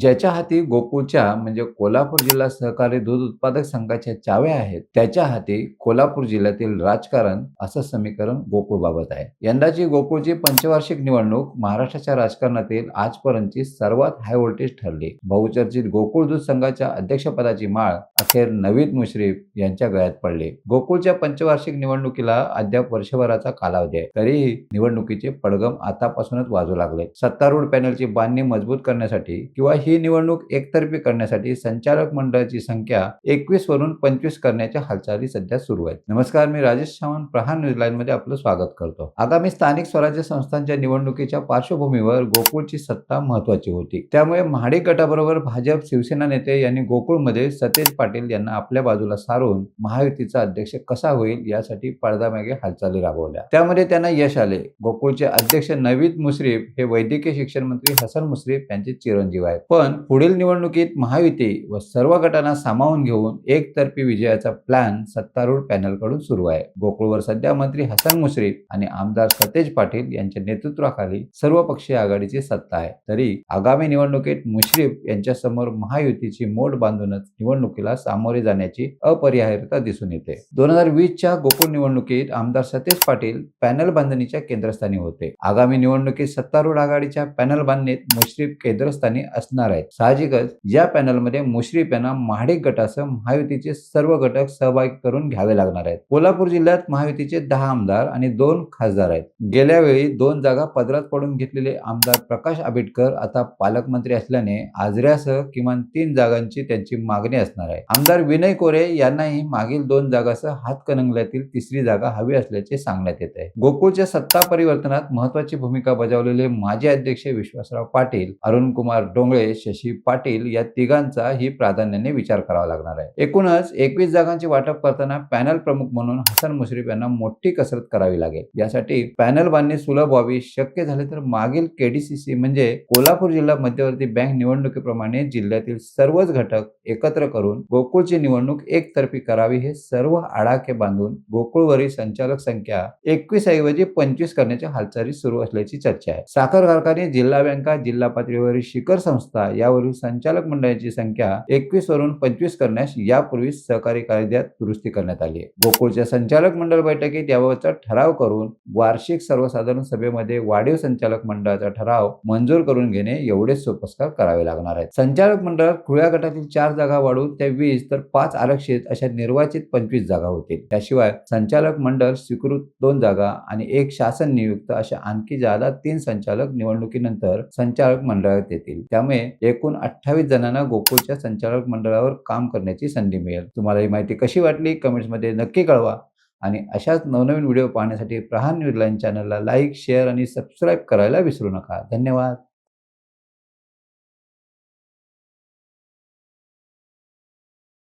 ज्याच्या हाती गोकुळच्या म्हणजे कोल्हापूर जिल्हा सहकारी दूध उत्पादक संघाच्या चाव्या आहेत त्याच्या हाती कोल्हापूर जिल्ह्यातील राजकारण असं समीकरण गोकुळ बाबत आहे. यंदाची गोकुळची पंचवार्षिक निवडणूक महाराष्ट्राच्या राजकारणातील आजपर्यंतची सर्वात हाय व्होल्टेज ठरली. बहुचर्चित गोकुळ दूध संघाच्या अध्यक्षपदाची माळ अखेर नवीद मुश्रीफ यांच्या गळ्यात पडले. गोकुळच्या पंचवार्षिक निवडणुकीला अद्याप वर्षभराचा कालावधी आहे. तरीही निवडणुकीचे पडगम आतापासूनच वाजू लागले. सत्तारूढ पॅनलची बांधणी मजबूत करण्यासाठी किंवा ही निवडणूक एकतर्फी करण्यासाठी संचालक मंडळाची संख्या एकवीस वरून पंचवीस करण्याच्या हालचाली सध्या सुरू आहेत. नमस्कार मी राजेश सावंत प्रहार न्यूज लाईन मध्ये आपलं स्वागत करतो. आगामी स्थानिक स्वराज्य संस्थांच्या निवडणुकीच्या पार्श्वभूमीवर गोकुळची सत्ता महत्वाची होती. त्यामुळे महाडिक गटाबरोबर भाजप शिवसेना नेते यांनी गोकुळमध्ये सतेज पाटील यांना आपल्या बाजूला सारून महायुतीचा अध्यक्ष कसा होईल यासाठी पडद्यामागे हालचाली राबवल्या. त्यामध्ये त्यांना यश आले. गोकुळचे अध्यक्ष नवीद मुश्रीफ हे वैद्यकीय शिक्षण मंत्री हसन मुश्रीफ यांचे चिरंजीव आहेत. पण पुढील निवडणुकीत महायुती व सर्व गटांना सामावून घेऊन एकतर्फी विजयाचा प्लॅन सत्तारूढ पॅनलकडून सुरू आहे. गोकुळवर सध्या मंत्री हसन मुश्रीफ आणि आमदार सतेज पाटील यांच्या नेतृत्वाखाली सर्व पक्षीय आघाडीची सत्ता आहे. तरी आगामी निवडणुकीत मुश्रीफ यांच्या समोर महायुतीची मोठ बांधूनच निवडणुकीला सामोरे जाण्याची अपरिहार्यता दिसून येते. दोन हजार वीसच्या गोकुळ निवडणुकीत आमदार सतेज पाटील पॅनल बांधणीच्या केंद्रस्थानी होते. आगामी निवडणुकीत सत्तारूढ आघाडीच्या पॅनल बांधणीत मुश्रीफ केंद्रस्थानी असणार आहेत. साहजिकच या पॅनलमध्ये मुश्रीफ यांना महाडिक गटासह महायुतीचे सर्व घटक सहभागी करून घ्यावे लागणार आहेत. कोल्हापूर जिल्ह्यात महायुतीचे दहा आमदार आणि दोन खासदार आहेत. गेल्या वेळी दोन जागा पदरात पडून घेतलेले आमदार प्रकाश आंबेडकर आता पालकमंत्री असल्याने आजऱ्यासह किमान तीन जागांची त्यांची मागणी असणार आहे. आमदार विनय कोरे यांनाही मागील दोन जागासह हातकणंगल्यातील तिसरी जागा हवी असल्याचे सांगण्यात येत आहे. गोकुळच्या सत्ता परिवर्तनात महत्वाची भूमिका बजावलेले माजी अध्यक्ष विश्वासराव पाटील अरुण कुमार डोंगळे शशी पाटील या तिघांचा ही प्राधान्याने विचार करावा लागणार आहे. एकूणच एकवीस जागांचे वाटप करताना पॅनल प्रमुख म्हणून हसन मुश्रीफ यांना मोठी कसरत करावी लागेल. यासाठी पॅनल बांधणी सुलभ व्हावी शक्य झाले तर मागील केडीसीसी म्हणजे कोल्हापूर जिल्हा मध्यवर्ती बँक निवडणुकीप्रमाणे जिल्ह्यातील सर्वच घटक एकत्र करून गोकुळची निवडणूक एकतर्फी करावी हे सर्व आडाखे बांधून गोकुळवरील संचालक संख्या एकवीस ऐवजी पंचवीस करण्याच्या हालचाली सुरू असल्याची चर्चा आहे. साखर कारखाने जिल्हा बँका जिल्हा पातळीवरील शिखर संस्था यावरील संचालक मंडळाची संख्या एकवीस वरून पंचवीस करण्यास यापूर्वी सहकारी कायद्यात दुरुस्ती करण्यात आली आहे. गोकुळच्या संचालक मंडळ बैठकीत याबाबतचा ठराव करून वार्षिक सर्वसाधारण सभेमध्ये वाढीव संचालक मंडळाचा ठराव मंजूर करून घेणे एवढेच सोपस्कार करावे लागणार आहेत. संचालक मंडळात खुळ्या गटातील चार जागा वाढून त्या वीस तर पाच आरक्षित अशा निर्वाचित पंचवीस जागा होतील. त्याशिवाय संचालक मंडळ स्वीकृत दोन जागा आणि एक शासन नियुक्त अशा आणखी जादा तीन संचालक निवडणुकीनंतर संचालक मंडळात येतील. त्यामुळे एकूण अठ्ठावीस जणांना गोकुळच्या संचालक मंडळावर काम करण्याची संधी मिळेल. तुम्हाला ही माहिती कशी वाटली? कमेंट्समध्ये नक्की कळवा. आणि अशाच नवनवीन व्हिडिओ पाहण्यासाठी प्रहार न्यूजलाईन चॅनलला लाईक शेअर आणि सबस्क्राईब करायला विसरू नका. धन्यवाद.